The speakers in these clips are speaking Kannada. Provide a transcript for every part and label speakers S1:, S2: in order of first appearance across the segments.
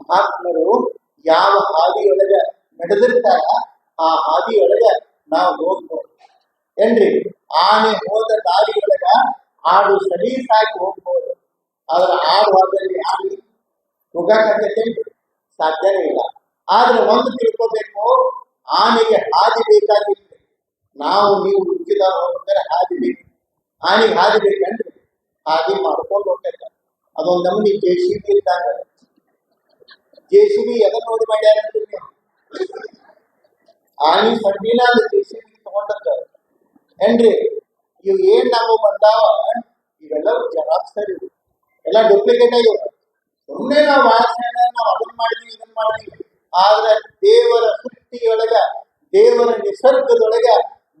S1: ಮಹಾತ್ಮರು ಯಾವ ಹಾದಿಯೊಳಗ ನಡೆದಿರ್ತಾರ ಆ ಹಾದಿಯೊಳಗ ನಾವು ಹೋಗ್ಬೋದು. ಏನ್ರಿ? ಆನೆ ಹೋದ ದಾರಿಯೊಳಗ ಆಡು ಸಲೀಸಾಗಿ ಹೋಗ್ಬೋದು. ಆದ್ರೆ ಆಡು ಹೋದಲ್ಲಿ ಆನೆ ಹೋಗಕ್ಕಾಗತ್ತೇನ್ರಿ ಸಾಧ್ಯನೇ ಇಲ್ಲ. ಆದ್ರೆ ಒಂದು ತಿಳ್ಕೋಬೇಕು, ಆನೆಗೆ ಹಾದಿ ಬೇಕಾಗಿತ್ತು. ನಾವು ನೀವು ಉಚ್ಚಿದ ಹೋಗ್ತಾರೆ ಹಾದಿ ಬೇಕು. ಆನೆಗೆ ಹಾದಿ ಬೇಕಂದ್ರೆ ಹಾದಿ ಮಾಡ್ಕೊಂಡು ಹೋಗ್ತೈತೆ ಅದೊಂದು ನಮೂನಿ ಜೆ ಇದ್ದಾಗ ಜೆ ಸಿ ಬಿ ಎದನ್ನ ನೋಡಿ ಮಾಡ್ಯಾರ ಅಂತೀರಿ ನೀವು ಆನಿ ಸಣ್ಣಿನ ಜೆ ಸಿ ಬಿ ತಗೊಂಡಕ್ಕ ಏನ್ರಿ ಇವು ಏನ್ ನಾವು ಬಂದಾವ ಇವೆಲ್ಲವೂ ಜೆರಾಕ್ಸ್ ಇವು ಎಲ್ಲ ಡೂಪ್ಲಿಕೇಟ್ ಇವು ಸುಮ್ಮನೆ ನಾವು ಆಸೆನ ನಾವು ಅದನ್ನ ಮಾಡಿದ್ವಿ ಇದನ್ನ ಮಾಡಿದ್ವಿ ಆದ್ರೆ ದೇವರ ಸೃಷ್ಟಿಯೊಳಗ ದೇವರ ನಿಸರ್ಗದೊಳಗ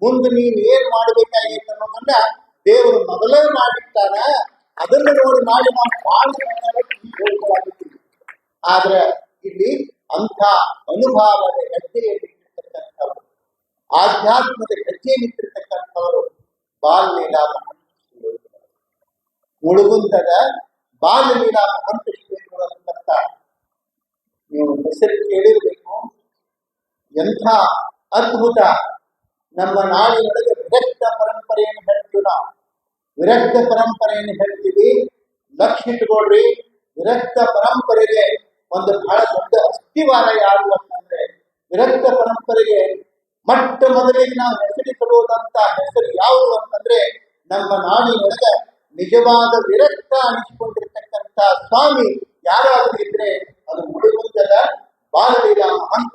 S1: ಮುಂದೆ ನೀವ್ ಏನ್ ಮಾಡ್ಬೇಕಾಗಿತ್ತು ಅನ್ನೋದನ್ನ ದೇವರು ಮೊದಲೇ ಮಾಡಿರ್ತಾನ ಅದನ್ನ ನೋಡಿ ಮಾಡಿ ನಾವು ಆಧ್ಯಾತ್ಮದ ಬಾಲ್ ಲೀಲಾ ಮಹಂತ ಮುಳುಗುಂದದ ಬಾಲ್ಯಲೀಲಾ ಮಹಂತ ಶ್ರೀಗಳು ಅಂತ ನೀವು ಹೆಸರು ಕೇಳಿರ್ಬೇಕು. ಎಂಥ ಅದ್ಭುತ ನಮ್ಮ ನಾಡಿನೊಳಗೆ ವಿರಕ್ತ ಪರಂಪರೆಯನ್ನು ಹೇಳ್ತೀವಿ ನಾವು. ವಿರಕ್ತ ಪರಂಪರೆಯನ್ನು ಹೇಳ್ತೀವಿ. ಲಕ್ಷ್ಯ ಇಟ್ಕೊಳ್ರಿ ವಿರಕ್ತ ಪರಂಪರೆಗೆ ಒಂದು ಬಹಳ ದೊಡ್ಡ ಅಸ್ಥಿವಾರ ಯಾರು ಅಂತಂದ್ರೆ ವಿರಕ್ತ ಪರಂಪರೆಗೆ ಮೊಟ್ಟ ಮೊದಲಿಗೆ ನಾವು ಹೆಸರಿಸಬಹುದಂತ ಹೆಸರು ಯಾವುದು ಅಂತಂದ್ರೆ ನಮ್ಮ ನಾಡಿನೊಳಗೆ ನಿಜವಾದ ವಿರಕ್ತ ಅನಿಸಿಕೊಂಡಿರ್ತಕ್ಕಂಥ ಸ್ವಾಮಿ ಯಾರಾದ್ರೂ ಇದ್ರೆ ಅದು ಮುಳುಗುಂದದ ಬಾಲಲೀಲಾ ಮಹಂತ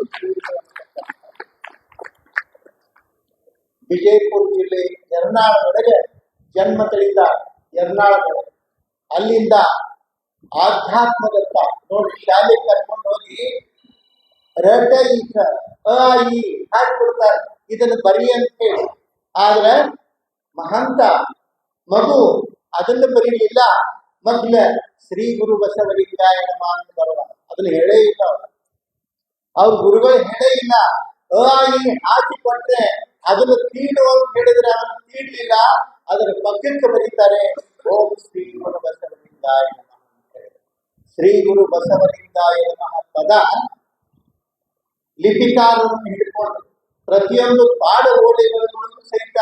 S1: ವಿಜಯಪುರ ಜಿಲ್ಲೆ ಎರ್ನಾಳದೊಳಗೆ ಜನ್ಮ ತಳಿದ ಯರ್ನಾಳದೊಳಗೆ ಅಲ್ಲಿಂದ ಆಧ್ಯಾತ್ಮದತ್ತ ನೋಡಿ ಶಾಲೆ ಕರ್ಕೊಂಡು ಹೋಗಿ ರಟ ಈ ಹಾಕ್ಬಿಡ್ತಾರೆ ಇದನ್ನು ಬರಿ ಅಂತ ಹೇಳಿ. ಆದ್ರೆ ಮಹಂತ, ಮಗು, ಅದನ್ನು ಬರೀಲಿಲ್ಲ. ಮೊದ್ಲ ಶ್ರೀ ಗುರು ಬಸವಲಿಂಗಾಯ ನಮ ಅಂತ ಬರುವ ಅದನ್ನ ಹೇಳೇ ಇಲ್ಲ ಅವ್ರು. ಅವ್ರ ಗುರುಗಳು ಹೇಳೇ ಇಲ್ಲ. ಅ ಈ ಹಾಕಿ ಕೊಟ್ರೆ ಅದನ್ನು ತೀಡು ಅಂತ ಹೇಳಿದ್ರೆ ಅದನ್ನು ತೀಡ್ಲಿಲ್ಲ. ಅದರ ಪಕ್ಕಕ್ಕೆ ಬರೀತಾರೆ, ಓಂ, ಶ್ರೀ ಗುರು ಬಸವಲಿಂಗಾಯ ನಮಃ ಅಂತ ಹೇಳಿ. ಶ್ರೀ ಗುರು ಬಸವಲಿಂಗಾಯ ನಮಃ ಪದ ಲಿಪಿಕಾರರನ್ನು ಹಿಡ್ಕೊಂಡು ಪ್ರತಿಯೊಂದು ಪಾಡ ಓಲೆಗಳಲ್ಲೂ ಸಹಿತ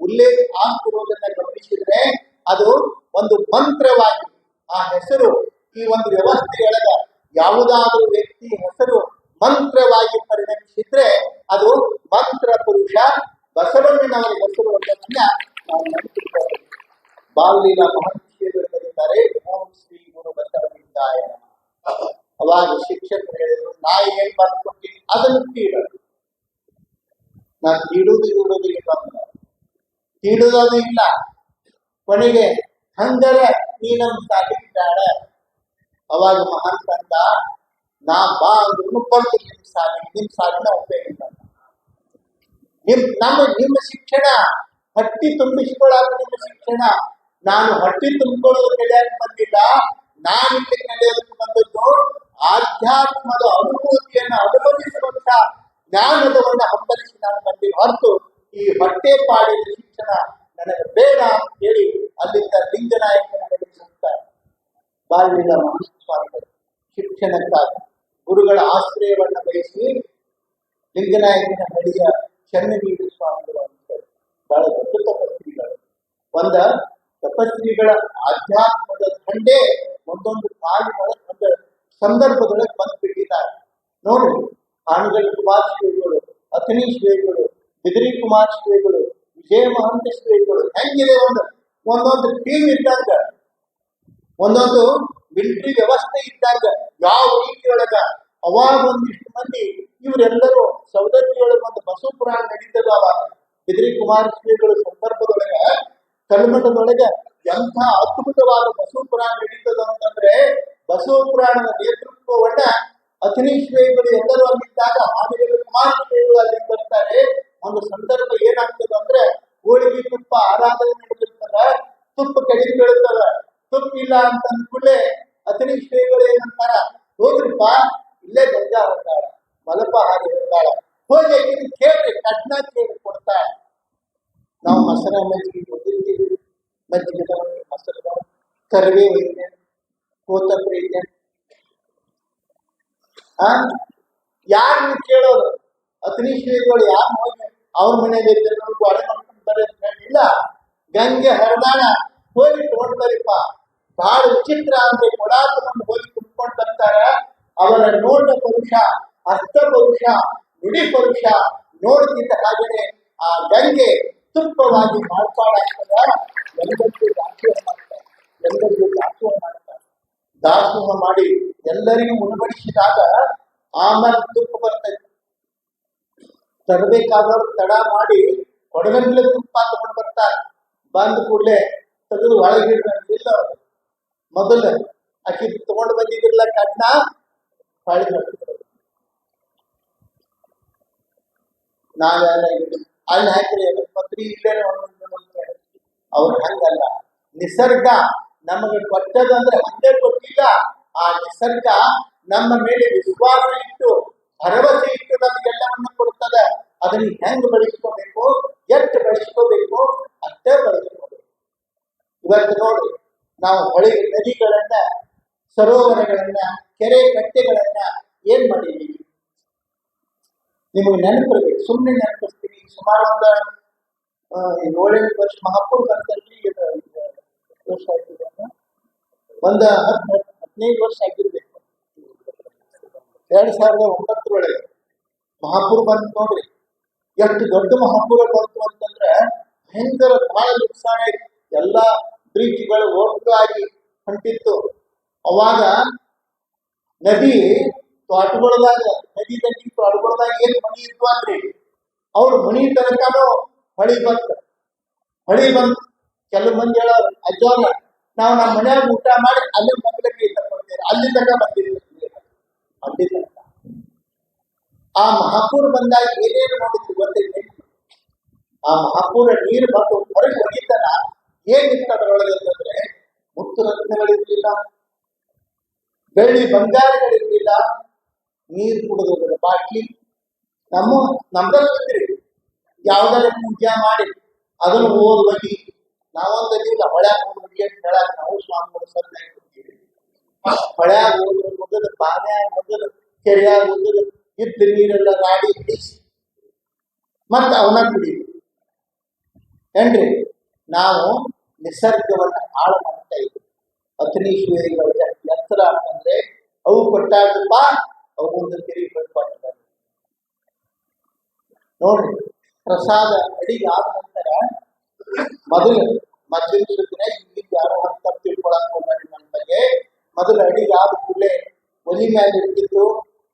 S1: ಉಲ್ಲೇಖ ಆಗ್ತಿರೋದನ್ನ ಗಮನಿಸಿದ್ರೆ ಅದು ಒಂದು ಮಂತ್ರವಾಗಿ ಆ ಹೆಸರು, ಈ ಒಂದು ವ್ಯವಸ್ಥೆಯೊಳಗ ಯಾವುದಾದರೂ ವ್ಯಕ್ತಿ ಹೆಸರು ಮಂತ್ರವಾಗಿ ಪರಿಣಮಿಸಿದ್ರೆ ಅದು ಮಂತ್ರ ಪುರುಷ ಬಸವಣ್ಣನವರ ಹೆಸರು ಅನ್ನೋದನ್ನ ನಾವು ನೆನಪಿಟ್ಕೊಳ್ಳಬೇಕು. ಬಾಲ್ಯದ ಓಂ ಶ್ರೀ ಗುರು ನಮಃ. ಅವಾಗ ಶಿಕ್ಷಕರು ಹೇಳಿದ್ರು ನಾ ಏನ್ ಬರ್ಕೊಟ್ಟಿನಿ ಅದನ್ನು ತೀಡೋದು ನಾ ಇಡುವುದು ಇಡುವುದು ಇಲ್ಲ ಇಡುವುದೋದು ಇಲ್ಲ. ಕೊನೆಗೆ ಹಂಗರ ನೀ ನಮ್ ಅವಾಗ ಮಹಾನ್ ಅಂತ ನಾ ಬಾ ಅಂದ್ರೂ ಬರ್ತೀನಿ, ನಿಮ್ ಸಾಧನೆ ನಿಮ್ ಸಾಲಿನ ಉಪಯೋಗ ನಿಮ್ ನಮ್ಮ ನಿಮ್ಮ ಶಿಕ್ಷಣ, ಹಟ್ಟಿ ತುಂಬಿಸಿಕೊಳ್ಳಾಕ ನಿಮ್ಮ ಶಿಕ್ಷಣ. ನಾನು ಹಟ್ಟಿ ತುಂಬಿಕೊಳ್ಳೋದು ಕಲಿಯಕ್ಕೆ ಬಂದಿಲ್ಲ. ನಾನು ಇಲ್ಲಿ ಕಲಿಯೋದಕ್ಕೆ ಬಂದದ್ದು ಆಧ್ಯಾತ್ಮದ ಅನುಭೂತಿಯನ್ನು ಅನುಭವಿಸುವಂತ ಜ್ಞಾನದವನ್ನ ಹಂಬಲಿಸಿ ನಾನು ಬಂದಿ. ಹೊರತು ಈ ಹೊಟ್ಟೆ ಪಾಡಿನ ಶಿಕ್ಷಣ ನನಗೆ ಬೇಡ ಅಂತ ಹೇಳಿ ಅಲ್ಲಿಂದ ಲಿಂಗನಾಯಕನ ಹೋಗ್ತಾರೆ ಬಾಲ್ಯದ ಮಹಾಸ್ವಾಮಿಗಳು ಶಿಕ್ಷಣಕ್ಕಾಗಿ ಗುರುಗಳ ಆಶ್ರಯವನ್ನ ಬಯಸಿ ಲಿಂಗನಾಯಕನ ಹಳಿಯ ಚನ್ನವೀರ ಸ್ವಾಮಿಗಳು ಅಂತ ಬಹಳ ದೊಡ್ಡ ತಪಸ್ವಿಗಳು ಒಂದ, ತಪಸ್ವಿಗಳ ಆಧ್ಯಾತ್ಮದ ದಂಡೆ ಒಂದೊಂದು ಕಾಲಿನೊಳಗೆ ಒಂದು ಸಂದರ್ಭದೊಳಗೆ ಬಂದ್ಬಿಟ್ಟಿದ್ದಾರೆ. ನೋಡಿ ಹಾನಗಲ್ ಕುಮಾರ್ ಶ್ರೀಗಳು ಅಥಣಿ ಶ್ರೀಗಳು ಬಿದಿರಿ ಕುಮಾರ್ ಶ್ರೀಗಳು ವಿಜಯ ಮಹಂತ ಶ್ರೀಗಳು ಹೆಂಗಿದೆ ಒಂದು? ಒಂದೊಂದು ಟೀಮ್ ಇದ್ದಂಗ. ಒಂದೊಂದು ಮಿಲಿಟರಿ ವ್ಯವಸ್ಥೆ ಇದ್ದಾಗ. ಯಾವ ರೀತಿಯೊಳಗ? ಅವಾಗ ಒಂದಿಷ್ಟು ಮಂದಿ, ಇವರೆಲ್ಲರೂ ಸೌದತ್ತಿಯೊಳಗೆ ಒಂದು ಬಸವ ಪುರಾಣ ನಡೀತದ ಬಿದ್ರಿ ಕುಮಾರ ಶ್ರೀಗಳ ಸಂದರ್ಭದೊಳಗ ಕಲ್ಮಠದೊಳಗ ಎಂಥ ಅದ್ಭುತವಾದ ಬಸವ ಪುರಾಣ ನಡೀತದ ಅಂತಂದ್ರೆ ಬಸವ ಪುರಾಣದ ನೇತೃತ್ವವನ್ನ ಅಥಣಿ ಶ್ರೀಗಳು ಎಲ್ಲರೂ ಅಲ್ಲಿದ್ದಾಗ ಹಾನಿಗಳು ಕುಮಾರ ಶ್ರೀಗಳು ಅಲ್ಲಿ ಬರ್ತಾರೆ. ಒಂದು ಸಂದರ್ಭ ಏನಾಗ್ತದೆ ಅಂದ್ರೆ, ಹೋಳಿಗೆ ತುಪ್ಪ ಆರಾಧನೆ ನಡೆದಿರ್ತದ. ತುಪ್ಪ ಕಡಿಮೆ ಬೀಳ್ತದ ತುಪ್ಪ ಇಲ್ಲ ಅಂತ ಅಂದ್ಕೂಡ್ಲೆ ಅಥಣಿ ಶ್ರೀಗಳು ಏನಂತಾರ ಹೋಗ್ರಿಪ್ಪ ಇಲ್ಲೇ ಗಂಗಾ ಹೊಂದಾಳ ಮಲಪ ಹಾಗೆ ಹೊಂದಾಳ ಹೋಗಿ ಕೇಳ್ರಿ, ಕಟ್ನ ಕೇಳಿ ಕೊಡ್ತಾ. ನಾವು ಮೊಸರ ಮಜ್ಜಿಗೆ ಕೊಟ್ಟಿರ್ತೀವಿ. ಮಜ್ಜಿಗೆ ಮೊಸರು, ಕರಿಬೇವು ಇದೆ ಕೋತಂಬರಿ ಐತೆ ಆ ನೀವು ಕೇಳೋದು ಅಗ್ನಿ ಶ್ರೀಗಳು ಯಾರು ಹೋಗಿ ಅವ್ರ ಮನೆಯಲ್ಲಿ ಇದ್ದರು ಅಡೆ ಅಂತ ಹೇಳಿಲ್ಲ ಗಂಗೆ ಹರಿದಾಣ ಹೋಗಿ ತಗೊಂಡ್ಬರಿಪ್ಪ. ಬಹಳ ವಿಚಿತ್ರ ಅಂತ ಕೊಡಾಕೊಂಡು ಹೋಗಿ ತುಂಬಿಕೊಂಡು ಬರ್ತಾರ. ಅವರ ನೋಟ ಪರುಷ ಹಸ್ತ ಪರುಷ, ನುಡಿ ಪರುಷ ನೋಡ್ತಿದ್ದ ಹಾಗೆಯೇ ಆ ಗಂಗೆ ತುಪ್ಪವಾಗಿ ಮಾರ್ಪಾಡಾಗ್ತದ. ಎಲ್ಲರಿಗೂ ದಾಸೋಹ ಮಾಡ್ತಾರೆ. ಎಲ್ಲರಿಗೂ ದಾಸೋಹ ಮಾಡ್ತಾರೆ. ದಾಸೋಹ ಮಾಡಿ ಎಲ್ಲರಿಗೂ ಉಣಬಡಿಸಿದಾಗ ಆಮೇಲೆ ತುಪ್ಪ ಬರ್ತೈತಿ ತರಬೇಕಾದವ್ರು ತಡ ಮಾಡಿ ಹೊಡಗಂಟ್ಲೆ ತುಪ್ಪ ತಗೊಂಡು ಬರ್ತಾರೆ. ಬಂದ ಕೂಡಲೇ ತೆಗೆದು ಒಳಗಿಡಿಲ್ಲ ಮೊದಲ ಆಕಿ ತಗೊಂಡು ಬಂದಿದ್ರಲ್ಲ ಕಣ್ಣ ಹಾಕಿದ್ರು ನಾವೆಲ್ಲ ಅಲ್ಲಿ ಅದಕ್ಕೆ ಪತ್ರಿ ಇಲ್ಲೇ ಅವ್ರು ಹಂಗಲ್ಲ. ನಿಸರ್ಗ ನಮಗೆ ಕೊಟ್ಟದಂದ್ರೆ ಅಂದೇ ಕೊಟ್ಟಿಲ್ಲ. ಆ ನಿಸರ್ಗ ನಮ್ಮ ಮೇಲೆ ವಿಶ್ವಾಸ ಇಟ್ಟು, ಭರವಸೆ ಇಟ್ಟು ನಮಗೆಲ್ಲವನ್ನು ಕೊಡುತ್ತದೆ. ಅದನ್ನ ಹೆಂಗ್ ಬಳಸ್ಕೋಬೇಕು, ಎಷ್ಟು ಬಳಸ್ಕೋಬೇಕು, ಅಷ್ಟೇ ಬಳಸ್ಕೋಬೇಕು. ಇವತ್ತು ನೋಡಿ, ನಾವು ಹೊಳೆ ನದಿಗಳನ್ನ, ಸರೋವರಗಳನ್ನ, ಕೆರೆ ಕಟ್ಟೆಗಳನ್ನ ಏನ್ ಮಾಡಿದೀವಿ? ನಿಮಗೆ ನೆನಪಿರ್ಬೇಕು ಸುಮ್ಮನೆ ನೆನಪಿಸ್ತೀನಿ ಸುಮಾರು ಒಂದು ಏಳೆಂಟು ವರ್ಷ ಮಹಾಪುರ್ ಬಂದಲ್ಲಿ ವರ್ಷ ಆಯ್ತಿದೆ ಒಂದ ಹತ್ತು ಹದಿನೈದು ವರ್ಷ ಆಗಿರ್ಬೇಕು. ಎರಡ್ ಸಾವಿರದ ಒಂಬತ್ತರೊಳಗೆ ಮಹಾಪುರ ಬಂತು ನೋಡ್ರಿ. ಎಷ್ಟು ದೊಡ್ಡ ಮಹಾಪುರ ಬಂತು ಅಂತಂದ್ರೆ ಭಯಂಕರ ಬಹಳ ನುಕ್ಸಾನ ಆಯ್ತು. ಎಲ್ಲಾ ಒಟ್ಟು ಆಗಿ ಹೊಂಟಿತ್ತು. ಅವಾಗ ನದಿ ತೋಟಗೊಳದಾಗ, ನದಿ ದಂಡಿ ತೋಟಗೊಳದಾಗ ಏನ್ ಮನಿ ಇತ್ತು ಅಂದ್ರಿ? ಅವ್ರ ಮನಿ ತನಕನೂ ಹೊಳಿ ಬಂತು. ಹೊಳಿ ಬಂತು. ಕೆಲವು ಮಂದಿ ಹೇಳೋರು ಅಜ್ಜೋಲ್ಲ ನಾವು ನಮ್ಮ ಮನೆಯಾಗ ಊಟ ಮಾಡಿ ಅಲ್ಲಿ ಮಕ್ಕಳಿಗೆ ಕೊಡ್ತೇವೆ ಅಲ್ಲಿ ಬಂದಿರ್ತೀವಿ ಅಲ್ಲಿ ಆ ಮಹಾಪೂರ್ ಬಂದಾಗ ಏನೇನು ನೋಡಿದ್ರು ಗೊತ್ತೈತೆ ಆ ಮಹಾಪುರ ನೀರು ಬಂದು ಹೊರಗೆ ಹೋಗಿದ್ದಾನ ಏನಿತ್ತು ಅದರೊಳಗೆ ಅಂತಂದ್ರೆ, ಮುತ್ತು ರತ್ನಗಳಿರ್ಲಿಲ್ಲ, ಬೆಳ್ಳಿ ಬಂಗಾರಗಳಿರ್ಲಿಲ್ಲ, ನೀರು ಕುಡಿದೋದ್ರ ಬಾಟ್ಲಿ. ನಮ್ಮ, ನಮ್ದಲ್ಲಿ ಬಂದ್ರಿ ಯಾವ್ದಾದ್ರು ಪೂಜೆ ಮಾಡಿ ಅದನ್ನು ಓದ್ ಬಗಿ ನಾವೊಂದು ಇಲ್ಲ ಹೊಳ್ಯಾಗ ಓದ್ ಬಗಿ ಅಂತ ಹೇಳಕ್ ನಾವು ಸ್ವಾಮಿಗಳು ಸರ್ ಹೊಳ್ಯಾಗ ಓದ್ರ ಮೊದಲು ಬಾನ್ಯಾಗ ಮೊದಲು ಕೆರೆಯಾಗ ಮೊದಲು ಇದ್ದ ನೀರೆಲ್ಲ ರಾಡಿ ಬಿಡಿಸಿ ಮತ್ತೆ ಅವನ ಕುಡಿ ಏನ್ರಿ ನಾವು ನಿಸರ್ಗವನ್ನ ಹಾಳು ಮಾಡ್ತಾ ಇದ್ವಿ ಅಗ್ನಿಶ್ವೇರಿಗಳ ಎತ್ತರ ಅಂತಂದ್ರೆ ಅವು ಕೊಟ್ಟಾಗಪ್ಪ ಅವು ಒಂದು ತಿರುಗಿ ಕೊಟ್ಟ ನೋಡ್ರಿ ಪ್ರಸಾದ ಅಡಿಗೆ ಆದ ನಂತರ ಮೊದಲು ಮದ್ದಿನ ಸುತ್ತಿನ ಇಲ್ಲಿ ಯಾರೋ ಅಂತ ತಿಳ್ಕೊಳಕ್ ಹೋಗ್ಬೇಡಿ ನನ್ನ ಬಗ್ಗೆ. ಮೊದಲು ಅಡಿಗೆ ಆದ ಕೂಡಲೇ ಒಲಿ ಮೇಲೆ ಇಟ್ಟಿದ್ದು,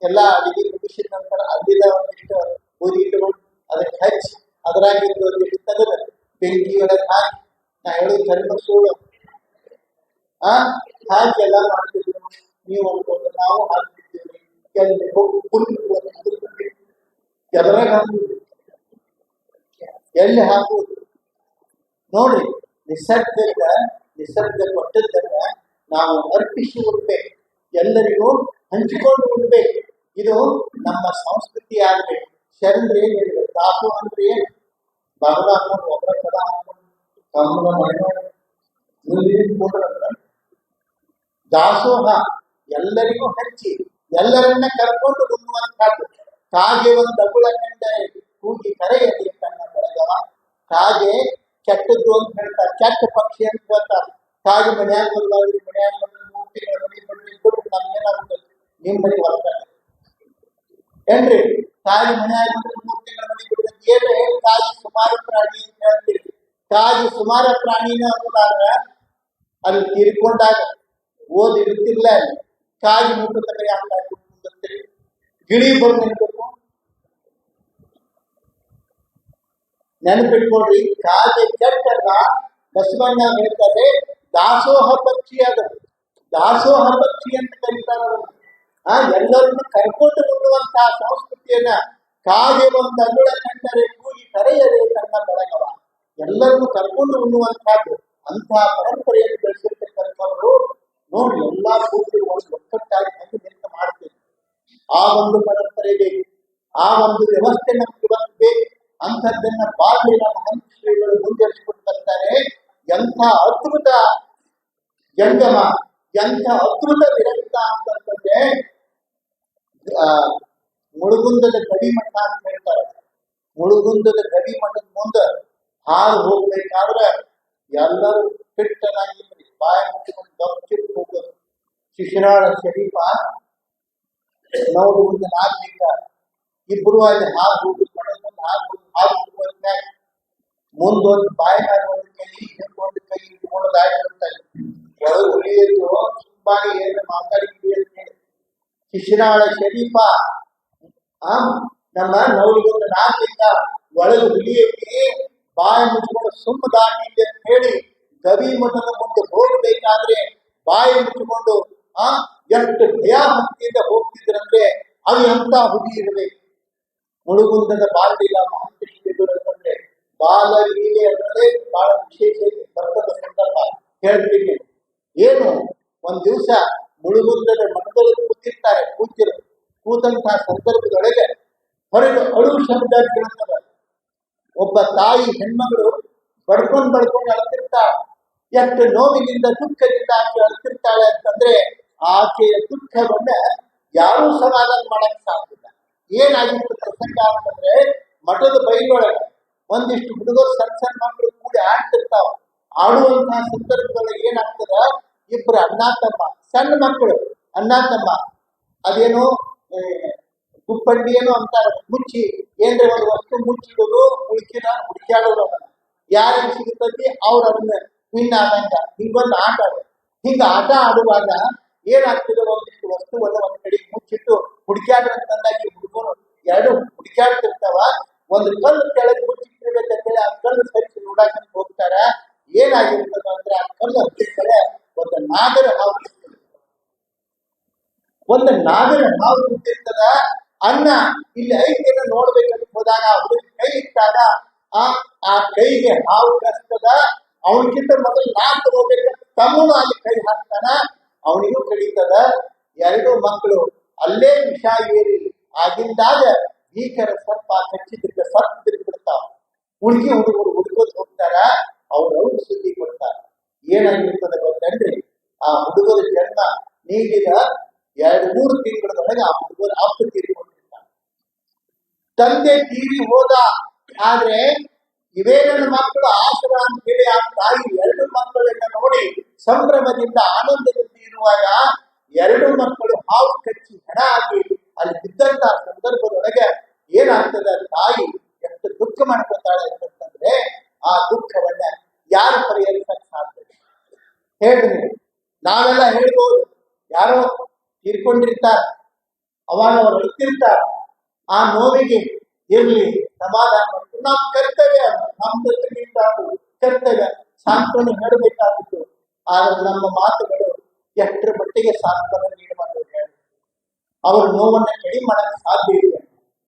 S1: ಎಲ್ಲ ಅಡಿಗೆ ಮುಗಿಸಿದ ನಂತರ ಅಲ್ಲಿದ ಒಂದಿಷ್ಟು ಗೋಧಿ ಇಟ್ಕೊಂಡು ಅದಕ್ಕೆ ಹಚ್ಚಿ ಅದ್ರಾಗಿದ್ದು ಒಂದಿಷ್ಟು ಬೆಂಕಿ ಒಳಗೆ ಹಾಕಿ, ನಾ ಹೇಳೋದು ಆ? ಹಾಕಿ ಎಲ್ಲ ಮಾಡ್ತಿದ್ರು. ನೀವು ಅನ್ಕೊಂಡು ನಾವು ಹಾಕ್ತಿದ್ದೀವಿ ಎಲ್ಲಿ ಹೋಗಿ ಎಲ್ಲಿ ಹಾಕುವುದು ನೋಡ್ರಿ. ನಿಸರ್ಗದ, ನಿಸರ್ಗ ಕೊಟ್ಟದ್ದನ್ನ ನಾವು ಅರ್ಪಿಸಿ ಎಲ್ಲರಿಗೂ ಹಂಚಿಕೊಂಡು ಉಡ್ಬೇಕು. ಇದು ನಮ್ಮ ಸಂಸ್ಕೃತಿ ಆಗ್ಬೇಕು ಶರಣರು ಏನ್ ಹೇಳಿದ್ರು. ದಾಸು ಅಂದ್ರೆ ಏನು? ಬಾಗಲ ಹಾಕೊಂಡು ಒಬ್ಬರ ಪದ ಹಾಕೊಂಡು ದಾಸೋಹ, ಎಲ್ಲರಿಗೂ ಹಂಚಿ, ಎಲ್ಲರನ್ನ ಕರ್ಕೊಂಡು ಉಣ್ಣುವಂತಹದ್ದು ಕಾಗೆ ಒಂದು ಕಂಡರೆ ಕೂಗಿ ಕರೆಯಲಿ ಕಣ್ಣ ಬೆಳಗವ ಕಾಗೆ ಕೆಟ್ಟದ್ದು ಅಂತ ಹೇಳ್ತಾರೆ ಕೆಟ್ಟ ಪಕ್ಷಿ ಅಂತ ಹೇಳ್ತಾರೆ ಕಾಗೆ ಮನ್ಯಾಗ ಬರ್ಬಾರ್ದು ಮನ್ಯಾಗ ಬಂದ್ರೆ ಮೂರ್ತಿಗಳ ಮನೆ ಬಂದ್ರೆ ಕೊಟ್ಟು ನಮ್ಗೇನಾಗುತ್ತೆ ನಿಮ್ ಮನೆ ಬರ್ತಾರೆ ಏನ್ರಿ ಕಾಗಿ ಮನ್ಯಾಗ ಬಂದ್ರೆ ಮೂರ್ತಿಗಳ ಮನೆ ಬಿಡ್ಬೇಕು ಏನ್ರಿ ಕಾಗಿ ಸುಮಾರು ಪ್ರಾಣಿ ಅಂತ ಹೇಳ್ತೀರಿ ಕಾಗಿ ಸುಮಾರು ಪ್ರಾಣಿನ ಅನ್ನೋದಾದ್ರೆ ಅಲ್ಲಿ ತೀರ್ಕೊಂಡಾಗ ಓದಿ ಇರ್ತಿರ್ಲ ಅಲ್ಲಿ ಕಾಗಿ ಮುಟ್ಟು ತಗ ಯಾಕೆ ಗಿಳಿ ಬಂದು ನೆನ್ಬೇಕು ನೆನಪಿಟ್ಕೊಳ್ರಿ, ಕಾಗೆ ಕೆಟ್ಟಲ್ಲ ಬಸವಣ್ಣ ಹೇಳ್ತಾರೆ ದಾಸೋಹ ಪಕ್ಷಿ ಅದ ದಾಸೋಹ ಪಕ್ಷಿ ಅಂತ ಕರೀತಾರೆ. ಆ, ಎಲ್ಲರನ್ನು ಕರ್ಕೊಂಡು ಬರುವಂತಹ ಸಂಸ್ಕೃತಿಯನ್ನ ಕಾಗೆ ಒಂದು ಅಂಗುಳ ಕಂಡರೆ ಕೂಗಿ ಕರೆಯರೆ ತನ್ನ ಬೆಳಗವ. ಎಲ್ಲರನ್ನು ಕರ್ಕೊಂಡು ಉಣ್ಣುವಂತಹದ್ದು ಅಂತಹ ಪರಂಪರೆಯನ್ನು ಬೆಳೆಸಿರ್ತಕ್ಕಂಥವರು ನೋಡಿ ಎಲ್ಲಾ ಕೂಡಿ ಒಂದು ಒಕ್ಕಟ್ಟಾಗಿ ಬಂದು ನಿಂತ ಮಾಡ್ತೀವಿ ಆ ಒಂದು ಪರಂಪರೆ ಬೇಕು, ಆ ಒಂದು ವ್ಯವಸ್ಥೆ ನಮ್ಗೆ ಬಂದು ಬೇಕು. ಅಂಥದ್ದನ್ನ ಬಾಲ್ಯ ನಮ್ಮ ಹಂತ ಶ್ರೀಗಳು ಮುಂದುವರಿಸಿಕೊಂಡು ಬರ್ತಾರೆ ಎಂಥ ಅದ್ಭುತ ಜಂಗಮ ಎಂಥ ಅದ್ಭುತ ವಿರಕ್ತ ಅಂತಂದ್ರೆ ಆ, ಮುಳುಗುಂದದ ಗಡಿ ಮಠ ಅಂತ ಹೇಳ್ತಾರೆ. ಮುಳುಗುಂದದ ಗಡಿ ಮಠದ ಮುಂದೆ ಹಾಲು ಹೋಗ್ಬೇಕಾದ್ರೆ ಎಲ್ಲರೂ ಫಿಟ್ಟನಾಗಿರ್ರಿ ಬಾಯಿ ಮುಚ್ಚಿಕೊಂಡು ಗಪ್ಚಿಟ್ಟು ಹೋಗೋದು. ಶಿಶಿರಾಳ ಶರೀಫ ನಾವು ಇಬ್ರು ಅಲ್ಲಿ ಹಾಲು ಹಾಲು ಹಾಲು ಹೋಗುವಾಗ ಮುಂದೊಂದು ಬಾಯಿನಾಗ ಒಂದು ಕೈ ಒಂದು ಕೈ ಇಟ್ಕೊಂಡು ಆಗಿರ್ತಾರೆ ಒಳಗೆ ಉಳಿಯೋದು ತುಂಬಾನೇ ಏನು ಮಾತಾಡಿದ್ವಿ ಶಿಶಿರಾಳ ಶರೀಫ ಆ, ನಮ್ಮ ನವಲಿಗೊಂದು ನಾಲ್ಕಿಂದ ಒಳಗೆ ಉಳಿಯಕ್ಕೆ ಬಾಯಿ ಮುಚ್ಕೊಂಡು ಸುಮ್ಮ ದಾಟಿದೆ ಅಂತ ಹೇಳಿ ಗವಿ ಮಠದ ಮುಂದೆ ಹೋಗಬೇಕಾದ್ರೆ ಬಾಯಿ ಮುಚ್ಚಿಕೊಂಡು ಆ, ಎಷ್ಟು ಭಯ ಭಕ್ತಿಯಿಂದ ಹೋಗ್ತಿದ್ರಂದ್ರೆ ಅದು ಎಂತ ಹುಡಿ ಇರಬೇಕು. ಮುಳುಗುಂದದ ಬಾಲ್ಯ ಮಹಾಂತೇಶ್ವರ ಬಾಲ ಲೀಲೆ ಅನ್ನೋದೇ ಬಹಳ ವಿಶೇಷ ಬರ್ತದ ಸಂದರ್ಭ ಹೇಳ್ತೀನಿ. ಏನು? ಒಂದ್ ದಿವಸ ಮುಳುಗುಂದದ ಮಠದಲ್ಲಿ ಕೂತಿರ್ತಾರೆ ಕೂತಿರು ಕೂತಂತಹ ಸಂದರ್ಭದೊಳಗೆ ಹೊರಗೆ ಅಳು ಶಬ್ದ ಕೇಳ್ತಾರೆ ಒಬ್ಬ ತಾಯಿ ಹೆಣ್ಮಗಳು ಬಡ್ಕೊಂಡ್ ಬಡ್ಕೊಂಡು ಅಳ್ತಿರ್ತಾಳೆ ಎಷ್ಟು ನೋವಿನಿಂದ ದುಃಖದಿಂದ ಆಕೆ ಅಳ್ತಿರ್ತಾಳೆ ಅಂತಂದ್ರೆ ಆಕೆಯ ದುಃಖವನ್ನ ಯಾರು ಸಮಾಧಾನ ಮಾಡಕ್ ಸಾಧ್ಯಲ್ಲ ಏನಾಗಿತ್ತು ಪ್ರಸಂಗ ಅಂತಂದ್ರೆ, ಮಠದ ಬೈಲೊಳಗೆ ಒಂದಿಷ್ಟು ಹುಡುಗರು ಸಣ್ಣ ಸಣ್ಣ ಮಕ್ಕಳು ಕೂಡಿ ಆಡ್ತಿರ್ತಾವ. ಆಡುವಂತಹ ಸಂದರ್ಭದಲ್ಲಿ ಏನಾಗ್ತದ? ಇಬ್ಬರು ಅಣ್ಣ ತಮ್ಮ ಸಣ್ಣ ಮಕ್ಕಳು ಅಣ್ಣ ತಮ್ಮ ಅದೇನು ಗುಪ್ಪಂಡಿ ಏನು ಅಂತಾರ, ಮುಚ್ಚಿ, ಏನ್ರೆ ಒಂದು ವಸ್ತು ಮುಚ್ಚಿಡೋದು ಉಳ್ಕಿನ ಹುಡುಕ್ಯಾಡೋದು ಅದನ್ನ. ಯಾರಿಗೆ ಸಿಗುತ್ತೈತಿ? ಅವ್ರ ಅದನ್ನ ವಿನ್ ಆದಂಗ. ಹಿಂಗೊಂದು ಆಟ ಹಿಂಗ ಆಟ ಆಡುವಾಗ ಏನಾಗ್ತದೆ ಒಂದಿಷ್ಟು ವಸ್ತುವನ್ನ ಒಂದ್ ಕಡೆ ಮುಚ್ಚಿಟ್ಟು ಹುಡುಕ್ಯಾಡ ಅಂತಂದಾಗ ಈ ಹುಡುಗರು ಎರಡು ಹುಡುಕ್ಯಾಡ್ತಿರ್ತಾವ ಒಂದು ಕಲ್ಲು ಕೆಳಗೆ ಮುಚ್ಚಿಟ್ಟಿರ್ಬೇಕಂತೇಳಿ ಆ ಕಲ್ಲು ಸರಿಸಿ ನೋಡಾಕಂತ ಹೋಗ್ತಾರ ಏನಾಗಿರ್ತದ ಅಂದ್ರೆ ಆ ಕಲ್ಲು ಹತ್ತಿದ ಒಂದು ನಾಗರ ಹಾವು. ಒಂದು ನಾಗರ ಹಾವು ಕೂತಿರ್ತದ ಅನ್ನ ಇಲ್ಲಿ ಐದಿನ ನೋಡ್ಬೇಕಂತ ಹೋದಾಗ ಆ ಕೈ ಇಟ್ಟಾಗ ಆ ಆ ಕೈಗೆ ಹಾವು ಕಸ್ತದ ಅವನಿಗಿಂತ ಮೊದಲು ನಾ ತಗೋಬೇಕಂತ ತಮ್ಮನು ಅಲ್ಲಿ ಕೈ ಹಾಕ್ತಾನ ಅವನಿಗೂ ಕಡಿತದ ಎರಡು ಮಕ್ಕಳು ಅಲ್ಲೇ ವಿಷ ಏರಿ ಆಗಿಂದಾಗ ಭೀಕರ ಸರ್ಪ ಕಚ್ಚಿದ್ರಿಂದ ಸರ್ಪ ಬಿಡ್ತಾವ. ಹುಡುಗಿ ಹುಡುಗರು ಹುಡುಗೋದು ಹೋಗ್ತಾರ, ಅವ್ರು ಅವ್ರು ಸುದ್ದಿ ಕೊಡ್ತಾರ. ಏನಾಗಿರ್ತದೆ ಗೊತ್ತೇನ್ರಿ? ಆ ಹುಡುಗರ ಜನ್ಮ ನೀಡಿದ ಎರಡು ಮೂರು ತಿಂಗಳೊಳಗೆ ಆ ಹುಡುಗರು ಅಪ್ಪ ತೀರಿಕೊಂಡಿರ್ತಾನೆ ತಂದೆ ತೀರಿ ಹೋದ, ಆದ್ರೆ ಇವೇ ನನ್ನ ಮಕ್ಕಳು ಆಸರ ಅಂತ ಹೇಳಿ ಆ ತಾಯಿ ಎರಡು ಮಕ್ಕಳನ್ನ ನೋಡಿ ಸಂಭ್ರಮದಿಂದ ಆನಂದದಿಂದ ಇರುವಾಗ ಎರಡು ಮಕ್ಕಳು ಹಾವು ಕಚ್ಚಿ ಹೆಣ ಆಗಿ ಅಲ್ಲಿ ಬಿದ್ದಂತ ಸಂದರ್ಭದೊಳಗೆ ಏನಾಗ್ತದೆ? ತಾಯಿ ಎಷ್ಟು ದುಃಖ ಮಾಡ್ಕೊತಾಳೆ ಅಂತಂದ್ರೆ ಆ ದುಃಖವನ್ನ ಯಾರು ಪರಿಹರಿಸಕ್ ಸಾಧ್ಯ ಹೇಳ್ರಿ ನಾವೆಲ್ಲ ಹೇಳ್ಬೋದು. ಯಾರೋ ತೀರ್ಕೊಂಡಿರ್ತಾರ. ಅವಾಗ ಅವ್ರು ಅಳ್ತಿರ್ತಾರ. ಆ ನೋವಿಗೆ ಇರ್ಲಿ ಸಮಾಧಾನ ಕರ್ತವ್ಯ ನಮ್ಮ ನಮ್ದು ತಿಳಿಯುತ್ತಾತು ಕರ್ತವ್ಯ. ಸಾಂತ್ವನ ಹೇಳಬೇಕಾಗಿತ್ತು. ಆದ್ರೆ ನಮ್ಮ ಮಾತುಗಳು ಎಷ್ಟರ ಮಟ್ಟಿಗೆ ಸಾಂತ್ವನ ನೀಡಬಾರದು ಹೇಳಿ. ಅವ್ರ ನೋವನ್ನ ಕಡಿಮೆ ಮಾಡಕ್ಕೆ ಸಾಧ್ಯ ಇಲ್ಲ.